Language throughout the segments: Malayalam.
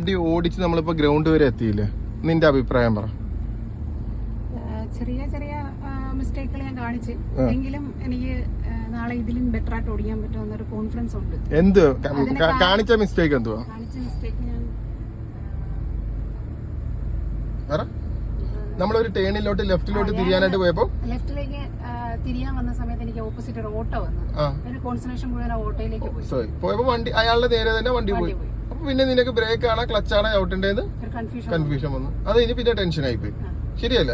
വണ്ടി ഓടിച്ച് നമ്മളിപ്പോ ഗ്രൗണ്ട് വരെ എത്തിയില്ലേ? നിന്റെ അഭിപ്രായം പറ. ചെറിയ ചെറിയ മിസ്റ്റേക്കുകൾ ഞാൻ കാണിച്ച്. എങ്കിലും എനിക്ക് നാളെ ഇതിലും ബെറ്റർ ആയിട്ട് ഓടിക്കാൻ പറ്റുമെന്നൊരു കോൺഫിഡൻസ് ഉണ്ട്. എന്ത് കാണിച്ച മിസ്റ്റേക്ക് എന്തുവാ? കാണിച്ച മിസ്റ്റേക്ക് ഞാൻ നമ്മളൊരു ടേണിലോട്ട് ലെഫ്റ്റിലോട്ട് തിരിയാനായിട്ട് പോയപ്പോ? ലെഫ്റ്റിലേക്ക് തിരിയാൻ വന്ന സമയത്ത് എനിക്ക് ഓപ്പോസിറ്റ് ഒരു ഓട്ടോ വന്നു. കോൺസെൻട്രേഷൻ മുഴുവൻ ഓട്ടോയിലേക്ക് പോയി. സോറി പോയപ്പോ വണ്ടി അയാളുടെ നേരെ തന്നെ വണ്ടി പോയി. അപ്പൊ പിന്നെ നിനക്ക് ബ്രേക്ക് ആണോ ക്ലച്ച് ആണോ ഒരു കൺഫ്യൂഷൻ വന്നു. അത് ഇനി പിന്നെ ടെൻഷൻ ആയിപ്പോയി പോയി. ശരിയല്ല?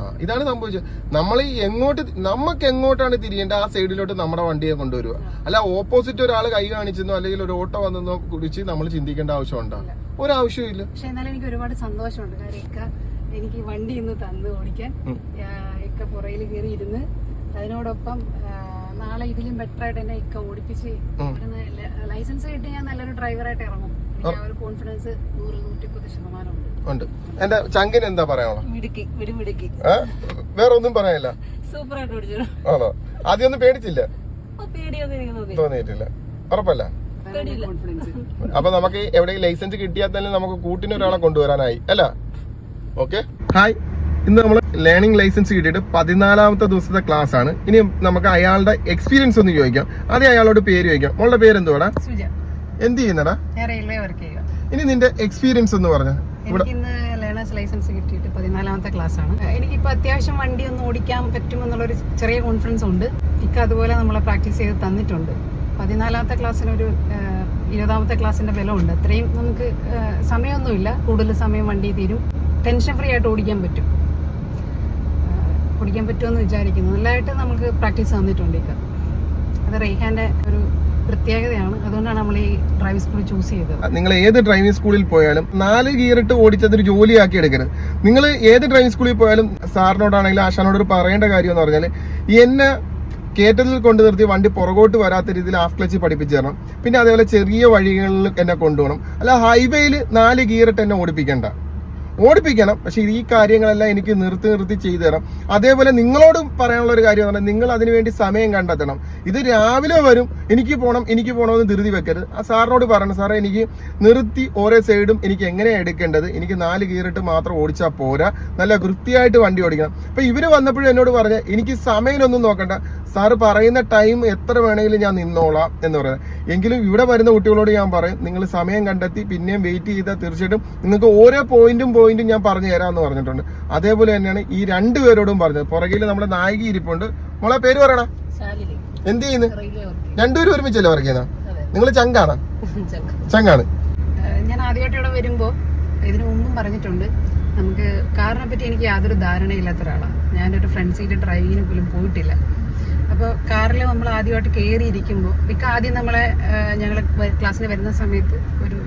ആ ഇതാണ് സംഭവിച്ചത്. നമ്മൾ എങ്ങോട്ട് നമുക്ക് എങ്ങോട്ടാണ് തിരിയേണ്ടത്? ആ സൈഡിലോട്ട് നമ്മുടെ വണ്ടിയെ കൊണ്ടുവരിക. അല്ല ഓപ്പോസിറ്റ് ഒരാൾ കൈ കാണിച്ചെന്നോ അല്ലെങ്കിൽ ഒരു ഓട്ടോ വന്നെന്നോ കുറിച്ച് നമ്മൾ ചിന്തിക്കേണ്ട ആവശ്യമുണ്ടോ? ഒരാവശ്യവും ഇല്ല പക്ഷെ എന്നാലും എനിക്ക് ഒരുപാട് സന്തോഷമുണ്ട്. എനിക്ക് വണ്ടി ഇന്ന് തന്നു ഓടിക്കാൻ. ഇക്ക പുറയിൽ കയറി ഇരുന്ന് അതിനോടൊപ്പം നാളെ ഇതിലും ബെറ്റർ ആയിട്ട് എന്നെ ഇക്ക ഓടിപ്പിച്ച് ലൈസൻസ് കിട്ടി ഞാൻ നല്ലൊരു ഡ്രൈവറായിട്ട് ഇറങ്ങും. എനിക്ക് ഒരു കോൺഫിഡൻസ് നൂറ് നൂറ്റിപ്പത്ത് ശതമാനം ഉണ്ട്. ഉണ്ട് എന്റെ ചങ്കിന് എന്താ പറയാനുള്ള മിടുക്കി മിടുക്കി. വേറെ ഒന്നും പറയാനില്ല. സൂപ്പർ ആയിട്ട് ഓടിച്ചു. ആണോ? ആദ്യം ഒന്നും പേടിച്ചില്ല? പേടിയൊന്നും എനിക്ക് തോന്നി തോന്നിയിട്ടില്ല. ഉറപ്പല്ല? കോൺഫിഡൻസ് അപ്പൊ നമുക്ക് എവിടെ ലൈസൻസ് കിട്ടിയാൽ തന്നെ നമുക്ക് കൂട്ടിന് ഒരാളെ കൊണ്ടുവരാനായി. അല്ല? ഓക്കെ? ഹായ് ഇന്ന് നമ്മൾ ലേണിംഗ് ലൈസൻസ് കിട്ടിയിട്ട് പതിനാലാമത്തെ ദിവസത്തെ ക്ലാസ് ആണ്. ഇനി നമുക്ക് അയാളുടെ എക്സ്പീരിയൻസ് ഒന്ന് ചോദിക്കാം. ആദ്യം അയാളോട് പേര് ചോദിക്കാം. മോളുടെ പേര് എന്തുവാടാ? എന്ത് ചെയ്യുന്നടാ? ഇനി നിന്റെ എക്സ്പീരിയൻസ് ഒന്ന് പറഞ്ഞ. ലേണേഴ്സ് ലൈസൻസ് കിട്ടിയിട്ട് പതിനാലാമത്തെ ക്ലാസ് ആണ്. എനിക്കിപ്പോൾ അത്യാവശ്യം വണ്ടി ഒന്ന് ഓടിക്കാൻ പറ്റുമെന്നുള്ളൊരു ചെറിയ കോൺഫിഡൻസ് ഉണ്ട്. ഇക്ക അതുപോലെ നമ്മളെ പ്രാക്ടീസ് ചെയ്ത് തന്നിട്ടുണ്ട്. പതിനാലാമത്തെ ക്ലാസ്സിനൊരു ഇരുപതാമത്തെ ക്ലാസ്സിന്റെ ബലമുണ്ട്. അത്രയും നമുക്ക് സമയമൊന്നുമില്ല. കൂടുതൽ സമയം വണ്ടി തീരും. ടെൻഷൻ ഫ്രീ ആയിട്ട് ഓടിക്കാൻ പറ്റും. ഓടിക്കാൻ പറ്റുമെന്ന് വിചാരിക്കുന്നു. നല്ലതായിട്ട് നമുക്ക് പ്രാക്ടീസ് തന്നിട്ടുണ്ട് ഇക്ക. അത് റെയ്ഹാന്റെ ഒരു പ്രത്യേകതയാണ്. അതുകൊണ്ടാണ് നമ്മൾ ഈ ഡ്രൈവിംഗ് സ്കൂൾ ചൂസ് ചെയ്തത്. നിങ്ങൾ ഏത് ഡ്രൈവിംഗ് സ്കൂളിൽ പോയാലും നാല് ഗിയർ ഇട്ട് ഓടിച്ചതൊരു ജോലിയാക്കി എടുക്കരുത്. നിങ്ങൾ ഏത് ഡ്രൈവിംഗ് സ്കൂളിൽ പോയാലും സാറിനോടാണെങ്കിലും ആശാനോട് പറയേണ്ട കാര്യം എന്ന് പറഞ്ഞാൽ എന്നെ കേറ്റതിൽ കൊണ്ടു നിർത്തി വണ്ടി പുറകോട്ട് വരാത്ത രീതിയിൽ ഹാഫ് ക്ലച്ച് പഠിപ്പിച്ചു തരണം. പിന്നെ അതേപോലെ ചെറിയ വഴികളിൽ എന്നെ കൊണ്ടുപോകണം. അല്ല ഹൈവേയിൽ നാല് ഗിയർ ഇട്ട് എന്നെ ഓടിപ്പിക്കണ്ട. ഓടിപ്പിക്കണം. പക്ഷെ ഈ കാര്യങ്ങളെല്ലാം എനിക്ക് നിർത്തി നിർത്തി ചെയ്തു തരണം. അതേപോലെ നിങ്ങളോട് പറയാനുള്ള ഒരു കാര്യം പറഞ്ഞാൽ നിങ്ങൾ അതിനുവേണ്ടി സമയം കണ്ടെത്തണം. ഇത് രാവിലെ വരും എനിക്ക് പോകണം എനിക്ക് പോകണമെന്ന് ധൃതി വെക്കരുത്. ആ സാറിനോട് പറയണം സാറേ എനിക്ക് നിർത്തി ഓരോ സൈഡും എനിക്ക് എങ്ങനെയാണ് എടുക്കേണ്ടത്? എനിക്ക് നാല് കീറിട്ട് മാത്രം ഓടിച്ചാൽ പോരാ. നല്ല വൃത്തിയായിട്ട് വണ്ടി ഓടിക്കണം. അപ്പൊ ഇവർ വന്നപ്പോഴും എന്നോട് പറഞ്ഞ എനിക്ക് സമയമൊന്നും നോക്കണ്ട. സാറ് പറയുന്ന ടൈം എത്ര വേണമെങ്കിലും ഞാൻ നിന്നോളാം എന്ന് പറയുന്നത്. എങ്കിലും ഇവിടെ വരുന്ന കുട്ടികളോട് ഞാൻ പറയും നിങ്ങൾ സമയം കണ്ടെത്തി പിന്നെയും വെയിറ്റ് ചെയ്താൽ തീർച്ചയായിട്ടും നിങ്ങൾക്ക് ഓരോ പോയിന്റും പോയിന്റും ഞാൻ പറഞ്ഞു തരാമെന്ന് പറഞ്ഞിട്ടുണ്ട്. അതേപോലെ തന്നെയാണ് ഈ രണ്ടു പേരോടും പറഞ്ഞത്. പുറകിൽ നമ്മുടെ നായിക ഇരിപ്പുണ്ട്. മോളെ പേര് പറയണ. എന്ത് ചെയ്യുന്നു? രണ്ടുപേരും ഒരുമിച്ചല്ലേ വർക്ക് ചെയ്യുന്ന നിങ്ങൾ ചങ്കാണ്. ചങ്കാണ്. ഞാൻ ആദ്യമായിട്ട് ഇവിടെ വരുമ്പോ ഇതിനു മുമ്പും പറഞ്ഞിട്ടുണ്ട്. നമുക്ക് കാറിനെ പറ്റി എനിക്ക് യാതൊരു ധാരണയില്ലാത്ത ഒരാളാണ് ഞാനൊരു ഫ്രണ്ട് സീറ്റ് ഡ്രൈവിങ്ങിന് പോലും പോയിട്ടില്ല. അപ്പോൾ കാറിൽ നമ്മൾ ആദ്യമായിട്ട് കയറിയിരിക്കുമ്പോൾ മിക്ക ആദ്യം നമ്മളെ ഞങ്ങൾ ക്ലാസ്സിൽ വരുന്ന സമയത്ത് ഒരു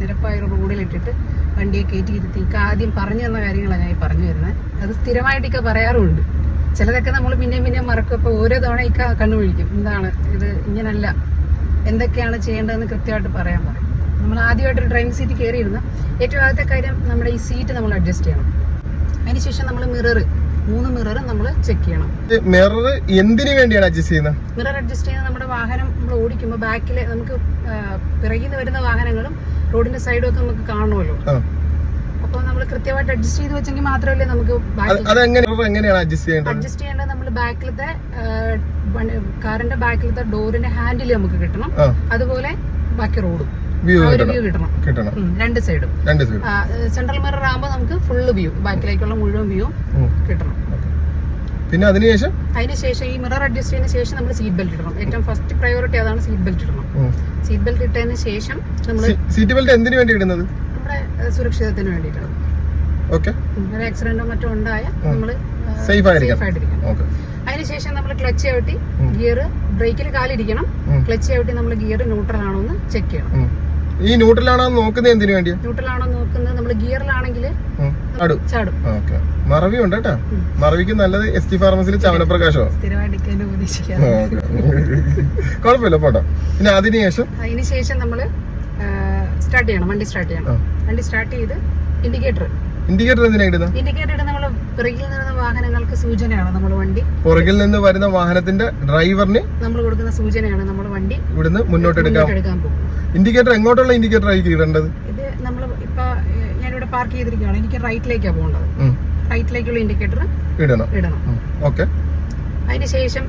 നിരപ്പായ റോഡിലിട്ടിട്ട് വണ്ടിയെ കയറ്റി ഇരുത്തി ഇക്ക ആദ്യം പറഞ്ഞു തന്ന കാര്യങ്ങളാണ് ഞാൻ പറഞ്ഞു വരുന്നത് അത് സ്ഥിരമായിട്ട് ഇക്ക ചിലതൊക്കെ നമ്മൾ പിന്നെയും പിന്നെയും മറക്കും. അപ്പോൾ ഓരോ തവണ ഇക്ക കണ്ണുപിടിക്കും എന്താണ് ഇത് ഇങ്ങനല്ല. എന്തൊക്കെയാണ് ചെയ്യേണ്ടതെന്ന് കൃത്യമായിട്ട് പറയാൻ പറയും. നമ്മൾ ആദ്യമായിട്ട് ഒരു ഡ്രൈവിംഗ് സീറ്റ് കയറിയിരുന്ന ഏറ്റവും ആദ്യത്തെ കാര്യം നമ്മുടെ ഈ സീറ്റ് നമ്മൾ അഡ്ജസ്റ്റ് ചെയ്യണം. അതിനുശേഷം നമ്മൾ മിറർ മൂന്ന് മിറർ നമ്മൾ ചെക്ക് ചെയ്യണം. മിറർ എന്തിനു വേണ്ടിയാണ് അഡ്ജസ്റ്റ് ചെയ്യുന്നത്? മിറർ അഡ്ജസ്റ്റ് ചെയ്യുന്നത് നമ്മുടെ വാഹനം നമ്മൾ ഓടിക്കുമ്പോൾ ബാക്കിൽ നമുക്ക് പിറകിൽ വരുന്ന വാഹനങ്ങളും റോഡിന്റെ സൈഡും ഒക്കെ നമുക്ക് കാണുമല്ലോ അപ്പോൾ നമ്മൾ കൃത്യമായിട്ട് അഡ്ജസ്റ്റ് ചെയ്ത് വെച്ചെങ്കിൽ മാത്രമല്ലേ നമുക്ക് എങ്ങനെയാണ് അഡ്ജസ്റ്റ് ചെയ്യേണ്ടത്? അഡ്ജസ്റ്റ് ചെയ്യേണ്ടത് നമ്മൾ ബാക്കിലത്തെ കാറിന്റെ ബാക്കിലത്തെ ഡോറിന്റെ ഹാൻഡിൽ നമുക്ക് കിട്ടണം. അതുപോലെ ബാക്കി റോഡും വ്യൂ കിട്ടണം. കിട്ടണം. രണ്ട് സൈഡും രണ്ട് സൈഡും സെൻട്രൽ മിറർ ആകുമ്പോൾ നമുക്ക് ഫുള്ള് വ്യൂ ബാക്കിലേക്കുള്ള മുഴുവൻ വ്യൂ കിട്ടണം. പിന്നെ അതിനുശേഷം? അതിനുശേഷം ഈ മിറർ അഡ്ജസ്റ്റ് ചെയ്യുന്ന ശേഷം നമ്മൾ സീറ്റ് ബെൽറ്റ് ഇടണം. ഏറ്റവും ഫസ്റ്റ് പ്രയോറിറ്റി അതാണ് സീറ്റ് ബെൽറ്റ് ഇടണം. സീറ്റ് ബെൽറ്റ് ഇട്ടതിന് ശേഷം നമ്മൾ സീറ്റ് ബെൽറ്റ് എന്തിനു വേണ്ടി ഇടുന്നത്? നമ്മുടെ സുരക്ഷിതത്തിന് വേണ്ടിയിട്ടാണ്. ഓക്കെ ഒരു ആക്സിഡന്റോ മറ്റോ ഉണ്ടായ നമ്മൾ സേഫ് ആയിരിക്കണം. ആയിട്ടിരിക്കണം. അതിനുശേഷം നമ്മൾ ക്ലച്ച് ചവിട്ടി ഗിയർ ബ്രേക്കിൽ കാലിരിക്കണം. ക്ലച്ച് ചവിട്ടി നമ്മൾ ഗിയർ ന്യൂട്രൽ ആണോ എന്ന് ചെക്ക് ചെയ്യണം. ഈ ന്യൂട്രലാണോ നോക്കുന്നത് എന്തിനു വേണ്ടിയാ? ന്യൂട്രൽ ആണോ നോക്കുന്നത്? നമ്മൾ ഗിയറിലാണെങ്കിൽ ചാടും. മറവി ഉണ്ട് കേട്ടോ. മറവിക്ക് നല്ലത് എസ് ടി ഫാർമസിയിൽ ചവനപ്രകാശോ കുഴപ്പമില്ല പോട്ടോ. പിന്നെ അതിനുശേഷം അതിനുശേഷം നമ്മൾ സ്റ്റാർട്ട് ചെയ്യണം. വണ്ടി സ്റ്റാർട്ട് ചെയ്യണം. വണ്ടി സ്റ്റാർട്ട് ചെയ്ത് ഇൻഡിക്കേറ്റർ ഇൻഡിക്കേറ്റർ എന്തിനാ ഇടുന്നത് ഇൻഡിക്കേറ്റർ നമ്മൾ പിറകിൽ നിന്ന് വാഹനങ്ങൾക്ക് സൂചനയാണ് നമ്മൾ വണ്ടി. പുറകിൽ നിന്ന് വരുന്ന വാഹനത്തിന്റെ ഡ്രൈവറിന് നമ്മൾ കൊടുക്കുന്ന സൂചനയാണ് നമ്മൾ വണ്ടി ഇവിടുന്ന് മുന്നോട്ട് എടുക്കാൻ പോകും ഇൻഡിക്കേറ്റർ എങ്ങോട്ടുള്ള ഇൻഡിക്കേറ്റർ ആയിരിക്കും ഇടേണ്ടത്? ഇത് നമ്മൾ ഇപ്പൊ ഞാൻ ഇവിടെ ഞാനിവിടെ പാർക്ക് ചെയ്തിരിക്കുകയാണ്. എനിക്ക് റൈറ്റിലേക്കാണ് പോകേണ്ടത്. റൈറ്റിലേക്കുള്ള ഇൻഡിക്കേറ്റർ ഇടണം. ഇടണം. ഓക്കെ അതിന് ശേഷം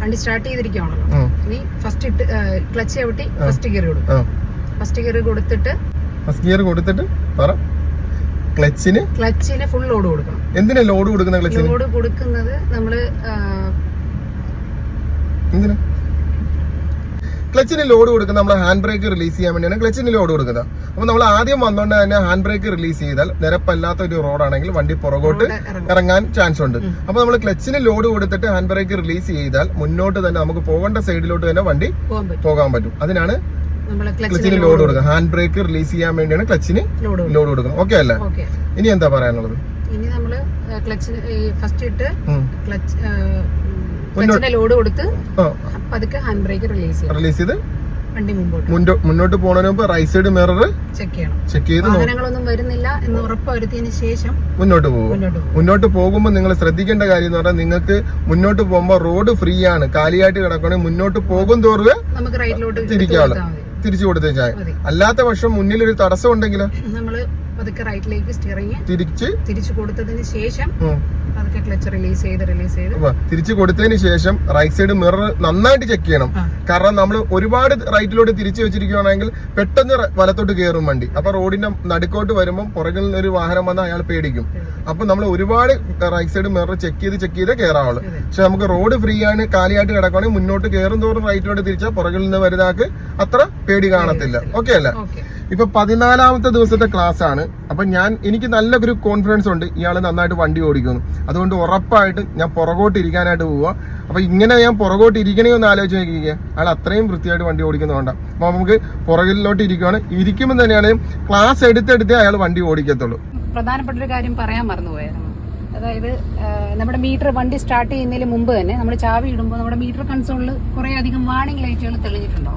വണ്ടി സ്റ്റാർട്ട് ചെയ്തിരിക്കുകയാണല്ലോ. ഇനി ഫസ്റ്റ് ഇട്ട് ക്ലച്ച് ചവിട്ടി ഫസ്റ്റ് ഗിയർ കൊടുക്കും. ഫസ്റ്റ് ഗിയർ കൊടുത്തിട്ട് ഫസ്റ്റ് ഗിയർ കൊടുത്തിട്ട് പറ. ക്ലച്ചിന് ക്ലച്ചിന് ഫുൾ ലോഡ് കൊടുക്കണം. എന്തിനാ ലോഡ് കൊടുക്കുന്ന ക്ലച്ചിന് ലോഡ് കൊടുക്കുന്നത് നമ്മൾ എന്തിനാ? ക്ലച്ചിന് ലോഡ് കൊടുക്കുന്ന നമ്മൾ ഹാൻഡ് ബ്രേക്ക് റിലീസ് ചെയ്യാൻ വേണ്ടിയാണ് ക്ലച്ചിന് ലോഡ് കൊടുക്കുന്നത്. അപ്പോൾ നമ്മൾ ആദ്യം വന്നുകൊണ്ട് തന്നെ ഹാൻഡ് ബ്രേക്ക് റിലീസ് ചെയ്താൽ നിരപ്പല്ലാത്ത ഒരു റോഡാണെങ്കിൽ വണ്ടി പുറകോട്ട് ഇറങ്ങാൻ ചാൻസ് ഉണ്ട്. അപ്പോൾ നമ്മൾ ക്ലച്ചിന് ലോഡ് കൊടുത്തിട്ട് ഹാൻഡ് ബ്രേക്ക് റിലീസ് ചെയ്താൽ മുന്നോട്ട് തന്നെ നമുക്ക് പോകേണ്ട സൈഡിലോട്ട് തന്നെ വണ്ടി പോകാൻ പറ്റും. അതിനാണ് ക്ലച്ചിന് ലോഡ് കൊടുക്കുക ഹാൻഡ് ബ്രേക്ക് റിലീസ് ചെയ്യാൻ വേണ്ടിയാണ് ക്ലച്ചിന് ലോഡ് കൊടുക്കും ലോഡ് കൊടുക്കുന്നത്. ഓക്കെ അല്ലേ? ഇനി എന്താ പറയാനുള്ളത്? ഇനി നമ്മൾ ക്ലച്ച് ഫസ്റ്റ് ഇട്ട് ക്ലച്ച് ക്ലച്ചിന്റെ ലോഡ് കൊടുത്ത് ആ. പതുക്കെ ഹാൻഡ് ബ്രേക്ക് റിലീസ് റിലീസ് ചെയ്ത് വണ്ടി മുമ്പോട്ട്. മുന്നോട്ട് പോണതിന് മുമ്പ് റൈറ്റ് സൈഡ് മിറർ ചെക്ക് ചെയ്യണം. ചെക്ക് ചെയ്ത് വാഹനങ്ങളൊന്നും വരുന്നില്ല എന്ന് ഉറപ്പുവരുത്തിയതിനു ശേഷം മുന്നോട്ട് പോകും. മുന്നോട്ട് പോകും. പോകുമ്പോൾ നിങ്ങൾ ശ്രദ്ധിക്കേണ്ട കാര്യം എന്ന് പറഞ്ഞാൽ നിങ്ങൾക്ക് മുന്നോട്ട് പോകുമ്പോൾ റോഡ് ഫ്രീ ആണ്. കാലിയായിട്ട് കിടക്കണമെങ്കിൽ മുന്നോട്ട് പോകും തോറുക നമുക്ക് റൈറ്റിലോട്ട് തിരിക്കാവുള്ളൂ. തിരിച്ചു കൊടുത്തേച്ചാൽ മതി. അല്ലാത്ത പക്ഷം മുന്നിൽ ഒരു തടസ്സം ഉണ്ടെങ്കിൽ നമ്മൾ പതുക്കെ റൈറ്റിലേക്ക് സ്റ്റിയറിങ് തിരിച്ച് തിരിച്ചു കൊടുത്തതിന് ശേഷം പതുക്കെ ക്ലച്ച് റിലീസ് ചെയ്ത് റിലീസ് ചെയ്ത്. തിരിച്ചു കൊടുത്തതിന് ശേഷം റൈറ്റ് സൈഡ് മിറർ നന്നായിട്ട് ചെക്ക് ചെയ്യണം. കാരണം നമ്മൾ ഒരുപാട് റൈറ്റിലോട്ട് തിരിച്ചു വെച്ചിരിക്കുകയാണെങ്കിൽ പെട്ടെന്ന് വലത്തോട്ട് കയറും വണ്ടി. അപ്പൊ റോഡിന്റെ നടുക്കോട്ട് വരുമ്പോൾ പുറകിൽ നിന്ന് ഒരു വാഹനം വന്നാൽ അയാൾ പേടിക്കും. അപ്പൊ നമ്മൾ ഒരുപാട് റൈറ്റ് സൈഡ് മിറർ ചെക്ക് ചെയ്ത് ചെക്ക് ചെയ്ത് കയറാവുള്ളൂ. പക്ഷെ നമുക്ക് റോഡ് ഫ്രീ ആണ് കാലിയായിട്ട് കിടക്കുകയാണെങ്കിൽ മുന്നോട്ട് കയറും തോറും റൈറ്റിലോട്ട് തിരിച്ചാൽ പുറകിൽ നിന്ന് വരുന്നാക്ക് അത്ര പേടി കാണത്തില്ല. ഓക്കെ അല്ലേ? ഇപ്പൊ പതിനാലാമത്തെ ദിവസത്തെ ക്ലാസ് ആണ്. അപ്പൊ ഞാൻ എനിക്ക് നല്ലൊരു കോൺഫിഡൻസ് ഉണ്ട്. ഇയാൾ നന്നായിട്ട് വണ്ടി ഓടിക്കുന്നു. അതുകൊണ്ട് ഉറപ്പായിട്ട് ഞാൻ പുറകോട്ട് ഇരിക്കാനായിട്ട് പോവുക അപ്പൊ ഇങ്ങനെ ഞാൻ പുറകോട്ട് ഇരിക്കണേ ഒന്ന് ആലോചിച്ച് നോക്കിക്കുക അയാൾ അത്രയും വൃത്തിയായിട്ട് വണ്ടി ഓടിക്കുന്നതുകൊണ്ട് അപ്പൊ നമുക്ക് പുറകിലോട്ട് ഇരിക്കുകയാണ് ഇരിക്കുമ്പോൾ തന്നെയാണ് ക്ലാസ് എടുത്തെടുത്തേ അയാൾ വണ്ടി ഓടിക്കത്തുള്ളൂ. പ്രധാനപ്പെട്ട ഒരു കാര്യം പറയാൻ മറന്നുപോയായിരുന്നു. അതായത് നമ്മുടെ മീറ്റർ വണ്ടി സ്റ്റാർട്ട് ചെയ്യുന്നതിന് മുമ്പ് തന്നെ നമ്മൾ ചാവി ഇടുമ്പോൾ നമ്മുടെ മീറ്റർ കൺസോളിൽ കുറേ അധികം വാണിംഗ് ലൈറ്റുകൾ തെളിഞ്ഞിട്ടുണ്ടാവും.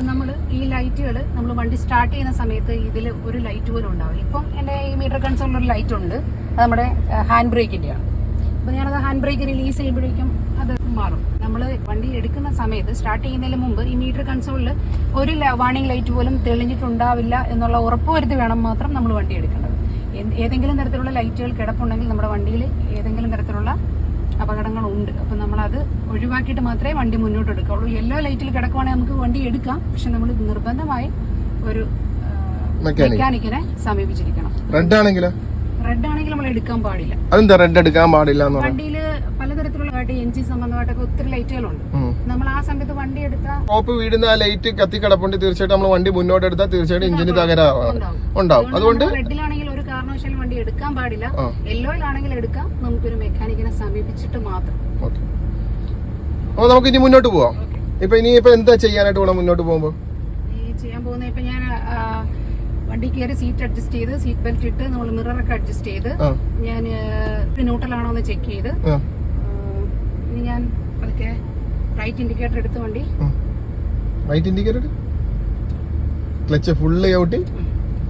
അപ്പം നമ്മൾ ഈ ലൈറ്റുകൾ നമ്മൾ വണ്ടി സ്റ്റാർട്ട് ചെയ്യുന്ന സമയത്ത് ഇതിൽ ഒരു ലൈറ്റ് പോലും ഉണ്ടാവില്ല. ഇപ്പം എന്റെ ഈ മീറ്റർ കൺസോളിൽ ഒരു ലൈറ്റ് ഉണ്ട്. അത് നമ്മുടെ ഹാൻഡ് ബ്രേക്കിന്റെയാണ് അപ്പോൾ ഞാനത് ഹാൻഡ് ബ്രേക്ക് റിലീസ് ചെയ്യുമ്പോഴേക്കും അത് മാറും. നമ്മൾ വണ്ടി എടുക്കുന്ന സമയത്ത് സ്റ്റാർട്ട് ചെയ്യുന്നതിന് മുമ്പ് ഈ മീറ്റർ കൺസോളിൽ ഒരു വാണിംഗ് ലൈറ്റ് പോലും തെളിഞ്ഞിട്ടുണ്ടാവില്ല എന്നുള്ള ഉറപ്പ് വരുത്തി വേണം മാത്രം നമ്മൾ വണ്ടി എടുക്കേണ്ടത്. ഏതെങ്കിലും തരത്തിലുള്ള ലൈറ്റുകൾ കിടപ്പുണ്ടെങ്കിൽ നമ്മുടെ വണ്ടിയിൽ ഏതെങ്കിലും തരത്തിലുള്ള അപകടങ്ങളുണ്ട്. അപ്പം നമ്മളത് ഒഴിവാക്കിയിട്ട് മാത്രമേ വണ്ടി മുന്നോട്ട് എടുക്കുള്ളൂ യെല്ലോ ലൈറ്റിൽ കിടക്കുവാണെങ്കിൽ നമുക്ക് വണ്ടി എടുക്കാം. പക്ഷെ നമ്മൾ നിർബന്ധമായി ഒരു മെക്കാനിക് മെക്കാനിക്കിനെ സമീപിച്ചിരിക്കണം. റെഡ് ആണെങ്കിലോ? റെഡ് ആണെങ്കിൽ നമ്മൾ എടുക്കാൻ പാടില്ല. അതെന്താ റെഡ് എടുക്കാൻ പാടില്ല വണ്ടിയിൽ പലതരത്തിലുള്ള എഞ്ചിൻ സംബന്ധമായിട്ടൊക്കെ ഒത്തിരി ലൈറ്റുകളുണ്ട് നമ്മൾ ആ സമയത്ത് വണ്ടി എടുത്താൽ ടോപ്പ് വീടുന്ന ആ ലൈറ്റ് കത്തി കിടപ്പുണ്ട് തീർച്ചയായിട്ടും നമ്മൾ വണ്ടി മുന്നോട്ട് എടുത്താൽ തീർച്ചയായിട്ടും എഞ്ചിന് തകരാറാണ്. ഉണ്ടാവും. അതുകൊണ്ട് റെഡിലാണെങ്കിൽ എടുക്കാൻ പാടില്ല. യെല്ലോയിലാണെങ്കിൽ എടുക്കാം. നമുക്കൊരു മെക്കാനിക്കിനെ സമീപിച്ചിട്ട് മാത്രം. ഓക്കെ. അപ്പൊ നമുക്ക് ഇനി മുന്നോട്ട് പോവാം. ഇപ്പൊ ഇനി ഇപ്പൊ എന്താ ചെയ്യാനായിട്ട് വേണം മുന്നോട്ട് പോകുമ്പോ? ചെയ്യാൻ പോകുന്ന ഇപ്പൊ ഞാൻ വണ്ടി കയറി സീറ്റ് അഡ്ജസ്റ്റ് ചെയ്ത് സീറ്റ് ബെൽറ്റ് ഇട്ട് നമ്മൾ മിററൊക്കെ അഡ്ജസ്റ്റ് ചെയ്ത് ഞാൻ ന്യൂട്രലാണോ എന്ന് ചെക്ക് ചെയ്ത് ഇനി ഞാൻ പതുക്കെ റൈറ്റ് ഇൻഡിക്കേറ്റർ എടുത്ത് വണ്ടി. Right indicator clutch full out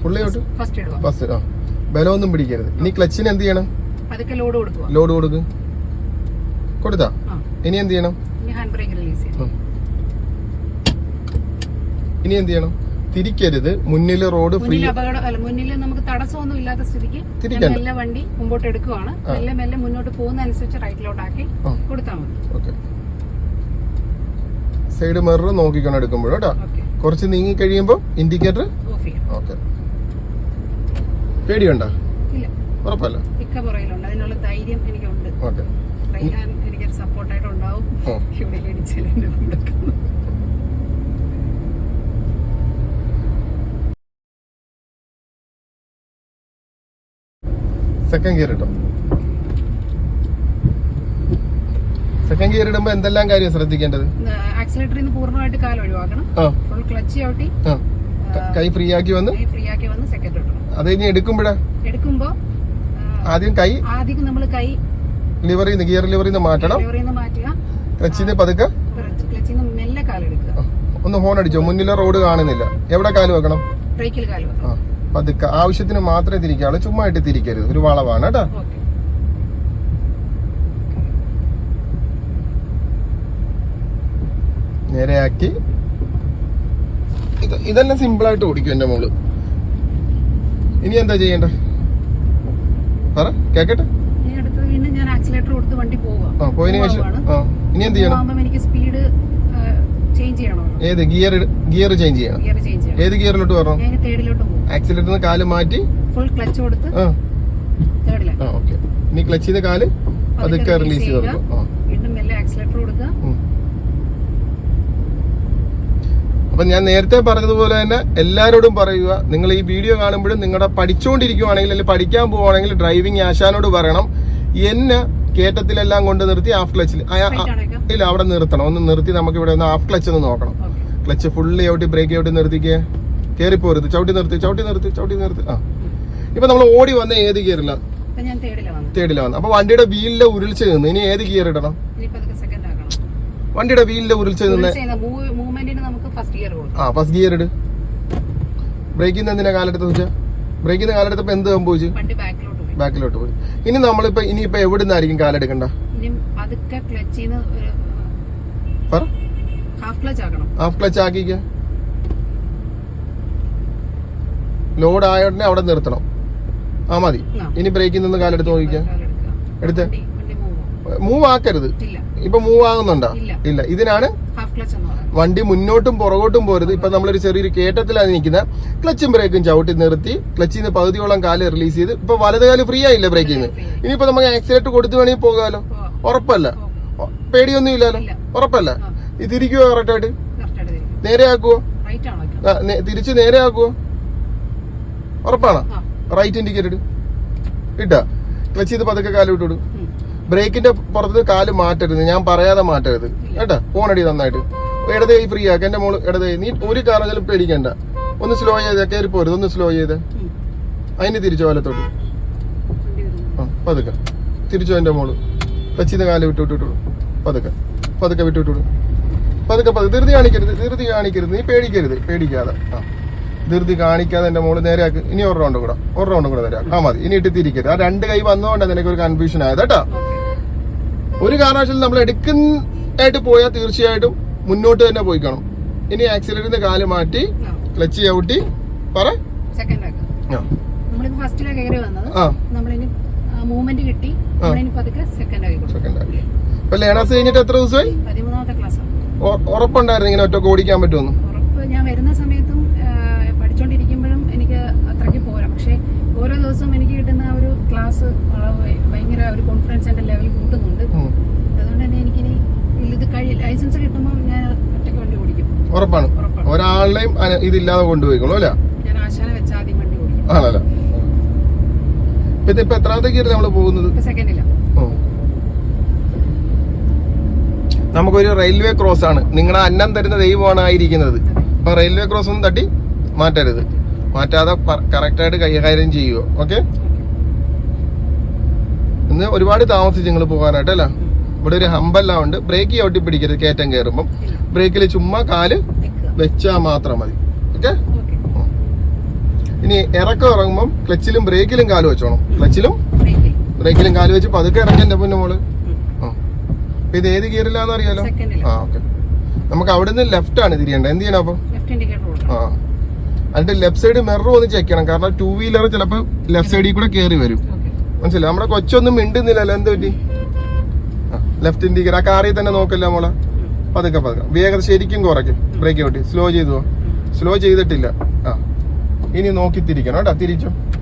full out first ഇടുക. ഫസ്റ്റ് ആ. ബലമൊന്നും പിടിക്കരുത്. ഇനി ക്ലച്ചിന് എന്ത് ചെയ്യണം? ലോഡ് കൊടുക്കുക. ലോഡ് കൊടുക്ക്. കൊടുത്താ? ഇനി എന്ത് ചെയ്യണം? ഇനി എന്ത് ചെയ്യണം? തിരിക്കരുത്. മുന്നിൽ റോഡ് ഫ്രീ മുന്നിൽ നമുക്ക് തടസ്സമൊന്നും ഇല്ലാത്ത സ്ഥിതിക്ക് മെല്ലെ വണ്ടി മുമ്പോട്ട് എടുക്കുവാണ്. മെല്ലെ മെല്ലെ മുന്നോട്ട് പോകുന്ന അനുസരിച്ച് റൈറ്റിലോട്ടാക്കി കൊടുത്താൽ മതി. ഓക്കെ. സൈഡ് മിറർ നോക്കിക്കണം എടുക്കുമ്പോഴോ കേട്ടോ? കുറച്ച് നീങ്ങി കഴിയുമ്പോൾ ഇൻഡിക്കേറ്റർ ഓഫ് ചെയ്യാം. ഓക്കെ. പേടിയുണ്ടോ? ഉറപ്പല്ല പുറയിലുണ്ട് അതിനുള്ള ധൈര്യം എനിക്കുണ്ട്. ഓക്കെ. റൈഹാൻ എനിക്കൊരു സപ്പോർട്ടായിട്ട് ഉണ്ടാവും സെക്കൻഡ് ഗിയർ ഇട്ടോ? സെക്കൻഡ് ഗിയർ ഇടുമ്പോൾ എന്തെല്ലാം കാര്യം ശ്രദ്ധിക്കേണ്ടത്? ആക്സിലേറ്ററിൽ നിന്ന് പൂർണമായിട്ട് കാൽ ഒഴിവാക്കണം. ഫുൾ ക്ലച്ച് ചവിട്ടി. ക- ഫ്രീ ആക്കി വന്ന്? ഫ്രീ ആക്കി വന്ന് സെക്കൻഡ് അത് ഇനി എടുക്കുമ്പോഴാ? എടുക്കുമ്പോ ആദ്യം കൈ? ആദ്യം നമ്മൾ കൈ ലിവറിൽ നിന്ന് ഗിയർ ലിവറിൽ നിന്ന് മാറ്റണം. നിന്ന് മാറ്റുക. ക്ലച്ചിന് പതുക്കെ? മെല്ലെ കാലെടുക്കുക ഒന്ന് ഹോൺ അടിച്ചോ? മുന്നിലെ റോഡ് കാണുന്നില്ല. എവിടെ കാൽ വെക്കണം? ബ്രേക്കിൽ കാൽ വെക്കണം. പതുക്കെ. ആവശ്യത്തിന് മാത്രമേ തിരിക്കാൾ ചുമ്മാ തിരിക്കരുത്. ഒരു വളവാണ് കേട്ടോ. നേരെയാക്കി. ഇതെല്ലാം സിമ്പിൾ ആയിട്ട് ഓടിക്കും എന്റെ മോൾ. ഇനി എന്താ ചെയ്യണ്ടേ? പറ കേക്കട്ടെ? വീണ്ടും ഞാൻ ആക്സിലേറ്റർ കൊടുത്ത് വണ്ടി പോവുക. പോയതിനു ശേഷം. ഇനി എന്ത് ചെയ്യണം? എനിക്ക് സ്പീഡ് ചേഞ്ച് ഏത് ഗിയർ ഗിയർ ചേഞ്ച് ചെയ്യണം. ഏത് ഗിയറിലോട്ട് വരണം? കാൽ മാറ്റി. ഫുൾ ക്ലച്ച് കൊടുത്ത് ഇനി ക്ലച്ച് ചെയ്ത കാൽ അതൊക്കെ റിലീസ് ചെയ്ത് കൊടുക്കും ആ വീണ്ടും മെല്ലെ ആക്സിലേറ്റർ കൊടുക്കുക ഉം. അപ്പൊ ഞാൻ നേരത്തെ പറഞ്ഞതുപോലെ തന്നെ എല്ലാവരോടും പറയുക. നിങ്ങൾ ഈ വീഡിയോ കാണുമ്പോഴും നിങ്ങളുടെ പഠിച്ചുകൊണ്ടിരിക്കുവാണെങ്കിൽ അല്ലെങ്കിൽ പഠിക്കാൻ പോവുകയാണെങ്കിൽ ഡ്രൈവിംഗ് ആശാനോട് പറയണം. എന്നെ കയറ്റത്തിലെല്ലാം കൊണ്ട് നിർത്തി ഹാഫ് ക്ലച്ചിൽ ഇല്ല അവിടെ നിർത്തണം. ഒന്ന് നിർത്തി നമുക്ക് ഇവിടെ ഒന്ന് ഹാഫ് ക്ലച്ച് ഒന്ന് നോക്കണം. ക്ലച്ച് ഫുള്ളി ചവിട്ടി ബ്രേക്ക് ചവിട്ടി നിർത്തിക്കേ. കയറിപ്പോരുത് ചവിട്ടി നിർത്തി ചവിട്ടി നിർത്തി ചവിട്ടി നിർത്തി. ആ. ഇപ്പൊ നമ്മൾ ഓടി വന്ന ഏത് ഗിയറില്ല തേടില വന്നത്. അപ്പൊ വണ്ടിയുടെ വീലിലെ ഉരുളിച്ച് നിന്ന് ഇനി ഏത് ഗിയർ ഇടണം ഇനിയിപ്പോ അതൊക്കെ സെക്കൻഡ് ആക്കണം വണ്ടിയുടെ വീലിന്റെ ഉരുൾച്ച നിന്ന് ആ ഫസ്റ്റ് ഗിയർ ഇട്. ബ്രേക്കിൽ നിന്ന് എന്തിനാ കാലെടുത്ത് വെച്ചാൽ ബ്രേക്കിൽ നിന്ന് കാലെടുത്തപ്പോ എന്ത് സംഭവിച്ചു? ബാക്കിലോട്ട് പോയി. ഇനി നമ്മളിപ്പോ ഇനിയിപ്പോ എവിടെ നിന്നായിരിക്കും കാലെടുക്കണ്ട ഹാഫ് ക്ലച്ച് ആക്കിക്ക. ലോഡ് ആയോടനെ അവിടെ നിർത്തണം. ആ മതി. ഇനി ബ്രേക്കിൽ നിന്ന് കാലെടുത്ത് നോക്കിക്കാം. എടുത്ത്. മൂവ് ആക്കരുത്. ഇപ്പൊ മൂവ് ആകുന്നുണ്ടോ? ഇല്ല. ഇതിനാണ് വണ്ടി മുന്നോട്ടും പുറകോട്ടും പോരുത്. ഇപ്പൊ നമ്മളൊരു ചെറിയൊരു കേട്ടത്തിലാണ് നിൽക്കുന്നത്. ക്ലച്ചും ബ്രേക്കും ചവിട്ടി നിർത്തി. ക്ലച്ചിൽ നിന്ന് പകുതിയോളം കാൽ റിലീസ് ചെയ്ത്. ഇപ്പൊ വലത് കാൽ ഫ്രീ ആയില്ല ബ്രേക്കിൽ നിന്ന് ഇനിയിപ്പോ നമുക്ക് ആക്സിഡന്റ് കൊടുത്തു വേണമെങ്കിൽ പോകാമല്ലോ ഉറപ്പല്ല. പേടിയൊന്നും ഇല്ലല്ലോ? ഉറപ്പല്ല. ഇത് തിരിക്കുവോ കറക്റ്റ് ആയിട്ട്? കറക്റ്റ് ആയിട്ട് തിരിക്കും. നേരെ ആക്കുവോ? തിരിച്ച് നേരെ ആക്കുവോ? ഉറപ്പാണോ? റൈറ്റ് ഇൻഡിക്കേറ്റഡ് ഇട്ടാ. ക്ലച്ച് ചെയ്ത് പതുക്കെ കാലം ഇട്ടു. ബ്രേക്കിന്റെ പുറത്ത് കാൽ മാറ്റരുത്. ഞാൻ പറയാതെ മാറ്റരുത്. കേട്ടാ? ഫോണടി നന്നായിട്ട്. ഇടത് കൈ ഫ്രീ ആക്ക. എന്റെ മോൾ ഇടത്. കൈ നീ ഒരു കാരണത്തിലും പേടിക്കണ്ട. ഒന്ന് സ്ലോ ചെയ്ത്. കയറി പോരുത് ഒന്ന് സ്ലോ ചെയ്ത്. അതിന് തിരിച്ചു വലത്തോട്ട്? ആ പതുക്കെ. തിരിച്ചു എന്റെ മോൾ. വെച്ചിന്ന് കാൽ വിട്ടു വിട്ടു പതുക്കെ. പതുക്കെ വിട്ടു വിട്ടു. പതുക്കെ പതുക്കെ. ധൃതി കാണിക്കരുത്. ധൃതി കാണിക്കരുത്. നീ പേടിക്കരുത്. പേടിക്കാതെ. ആ. ധൃതി കാണിക്കാതെ എന്റെ മോൾ നേരെ നേരെയാക്ക്. ഇനി ഒരു റൗണ്ട് കൂടെ. ഒരു റൗണ്ട് കൂടെ നേരെയാക്ക്. ആ മതി. ഇനി ഇട്ട് തിരിക്കരുത് ആ രണ്ട് കൈ വന്നുകൊണ്ടാണ് നിനക്ക് ഒരു കൺഫ്യൂഷൻ ആയത്. കേട്ടോ. ഒരു കാരണവശാലും നമ്മൾ എടുക്കുന്നതായിട്ട് പോയാൽ തീർച്ചയായിട്ടും മുന്നോട്ട് തന്നെ പോയി കാണും. ഇനി ആക്സിലേറ്ററിന്റെ കാൽ മാറ്റി ക്ലച്ച് ചവിട്ടി പറ. സെക്കൻഡ് കഴിഞ്ഞിട്ട് എത്ര ദിവസമായി? ഉറപ്പുണ്ടായിരുന്നു ഇങ്ങനെ ഒറ്റ ഓടിക്കാൻ പറ്റുമെന്ന് ഉറപ്പ് ഞാൻ വരുന്ന സമയത്തും ആ, പഠിച്ചുകൊണ്ടിരിക്കുമ്പോഴും എനിക്ക് അത്രയ്ക്ക് പോരാ പക്ഷേ ഓരോ ദിവസവും എനിക്ക് കിട്ടുന്ന ആ ഒരു ക്ലാസ് വളരെ ഭയങ്കര ഒരു കോൺഫിഡൻസ് എന്റെ ലെവൽ കൂട്ടുന്നുണ്ട് ഉം. അതുകൊണ്ട് തന്നെ എനിക്കിനി ഇത് കഴി ലൈസൻസ് കിട്ടുമ്പോൾ ഞാൻ ഒറ്റയ്ക്ക് വണ്ടി ഓടിക്കും ഉറപ്പാണ്. ഒരാളുടെയും ഇതില്ലാതെ കൊണ്ടുപോയിക്കോളൂ അല്ല? ഇപ്പൊ എത്രാമത്തെ കയറി നമ്മൾ പോകുന്നത്? നമുക്കൊരു റെയിൽവേ ക്രോസ് ആണ്. നിങ്ങളുടെ അന്നം തരുന്ന ദൈവമാണ് ആയിരിക്കുന്നത്. അപ്പൊ റെയിൽവേ ക്രോസ് ഒന്നും തട്ടി മാറ്റരുത്. മാറ്റാതെ കറക്റ്റ് ആയിട്ട് കൈകാര്യം ചെയ്യുക. ഓക്കെ? ഇന്ന് ഒരുപാട് താമസിച്ച് നിങ്ങൾ പോകാനായിട്ട് അല്ല? ഇവിടെ ഒരു ഹമ്പെല്ലാം ഉണ്ട്. ബ്രേക്ക് ചവിട്ടി പിടിക്കരുത് കയറ്റം കയറുമ്പോൾ ഇല്ല ബ്രേക്കിൽ ചുമ്മാ കാൽ വെച്ചാൽ മാത്രം മതി. ഓക്കെ? ഇനി ഇറക്കം ഇറങ്ങുമ്പോൾ ക്ലച്ചിലും ബ്രേക്കിലും കാൽ വെച്ചോണം. ക്ലച്ചിലും ബ്രേക്കിലും കാൽ വെച്ച് പതുക്കെ ഇറങ്ങി പിന്നെ മോൾ. ആ. ഇത് ഏത് ഗിയറിലാന്ന് അറിയാലോ? ആ ഓക്കെ. നമുക്ക് അവിടുന്ന് ലെഫ്റ്റ് ആണ് തിരിയേണ്ടത് എന്ത് ചെയ്യണം അപ്പൊ? ആ. എന്നിട്ട് ലെഫ്റ്റ് സൈഡ് മിറർ ഒന്ന് ചെക്ക് ചെയ്യണം. കാരണം ടൂ വീലർ ചിലപ്പോൾ ലെഫ്റ്റ് സൈഡിൽ കൂടെ കയറി വരും. മനസ്സിലായി? നമ്മുടെ കൊച്ചൊന്നും മിണ്ടുന്നില്ലല്ലോ. എന്ത് പറ്റി? ലെഫ്റ്റ് ഇൻഡിക്കേറ്റർ ആ കാറിൽ തന്നെ നോക്കില്ല മോളെ? പതുക്കെ പതുക്കെ. വേഗത ശരിക്കും കുറയ്ക്കും. ബ്രേക്ക് ഔട്ടി സ്ലോ ചെയ്തു സ്ലോ ചെയ്തിട്ടില്ല. ആ. ഇനി നോക്കി തിരിക്കണം കേട്ടോ. തിരിച്ചു?